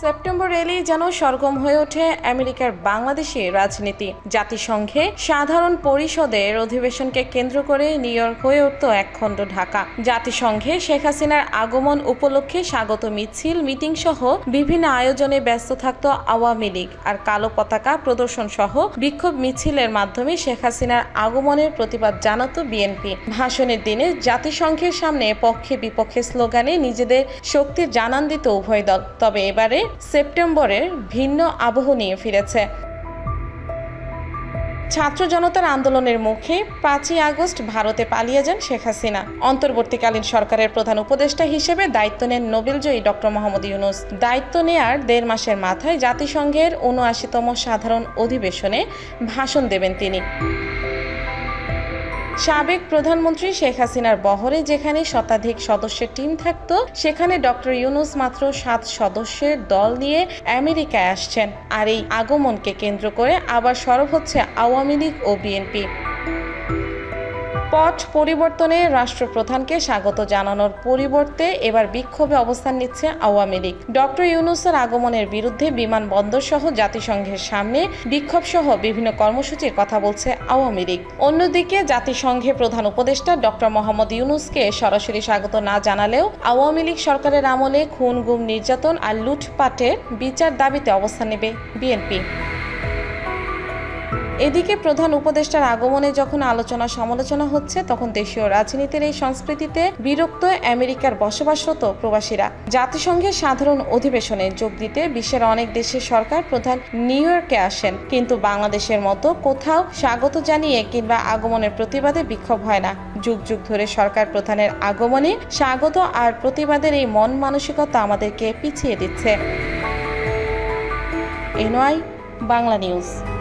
September এলেই যেন সরগম হয়ে ওঠে আমেরিকার বাংলাদেশি রাজনীতি। জাতিসংঘে সাধারণ পরিষদের অধিবেশনকে কেন্দ্র করে নিউ ইয়র্ক হয়ে উঠত একখণ্ড ঢাকা। জাতিসংঘে শেখ হাসিনার আগমন উপলক্ষে স্বাগত মিছিল মিটিং সহ বিভিন্ন আয়োজনে ব্যস্ত থাকত আওয়ামী লীগ। আর কালো পতাকা প্রদর্শন সহ বিক্ষোভ মিছিলের মাধ্যমে শেখ হাসিনার আগমনের প্রতিবাদ জানাতো বিএনপি। ভাষণের দিনে জাতিসংঘের সামনে পক্ষে বিপক্ষে স্লোগানে নিজেদের শক্তির জানান দিত উভয় দল। তবে এবারে সেপ্টেম্বরের ভিন্ন আবহ নিয়ে ফিরেছে। ছাত্র জনতার আন্দোলনের মুখে পাঁচই আগস্ট ভারতে পালিয়ে যান শেখ হাসিনা। অন্তর্বর্তীকালীন সরকারের প্রধান উপদেষ্টা হিসেবে দায়িত্ব নেন নোবেলজয়ী ডক্টর মোহাম্মদ ইউনুস। দায়িত্ব নেয়ার দেড় মাসের মাথায় জাতিসংঘের উনআশিতম সাধারণ অধিবেশনে ভাষণ দেবেন তিনি। সাবেক প্রধানমন্ত্রী শেখ হাসিনার বহরে যেখানে শতাধিক সদস্যের টিম থাকত, সেখানে ডক্টর ইউনুস মাত্র সাত সদস্যের দল নিয়ে আমেরিকায় আসছেন। আর এই আগমনকে কেন্দ্র করে আবার সরব হচ্ছে আওয়ামী লীগ ও বিএনপি। পট পরিবর্তনে রাষ্ট্রপ্রধানকে স্বাগত জানানোর পরিবর্তে এবার বিক্ষোভে অবস্থান নিচ্ছে আওয়ামী লীগ। ডক্টর ইউনুসের আগমনের বিরুদ্ধে বিমানবন্দর সহ জাতিসংঘের সামনে বিক্ষোভ সহ বিভিন্ন কর্মসূচির কথা বলছে আওয়ামী লীগ। অন্যদিকে জাতিসংঘে প্রধান উপদেষ্টা ডক্টর মোহাম্মদ ইউনুসকে সরাসরি স্বাগত না জানালেও আওয়ামী লীগ সরকারের আমলে খুন, গুম, নির্যাতন আর লুটপাটের বিচার দাবিতে অবস্থান নেবে বিএনপি। এদিকে প্রধান উপদেষ্টার আগমনে যখন আলোচনা সমালোচনা হচ্ছে, তখন দেশীয় রাজনীতির এই সংস্কৃতিতে বিরক্ত আমেরিকার বসবাসরত প্রবাসীরা। জাতিসংঘের সাধারণ অধিবেশনে যোগ দিতে বিশ্বের অনেক দেশের সরকার প্রধান নিউ ইয়র্কে আসেন। কিন্তু বাংলাদেশের মতো কোথাও স্বাগত জানিয়ে কিংবা আগমনের প্রতিবাদে বিক্ষোভ হয় না। যুগ যুগ ধরে সরকার প্রধানের আগমনে স্বাগত আর প্রতিবাদের এই মন মানসিকতা আমাদেরকে পিছিয়ে দিচ্ছে। NY, Bangla news.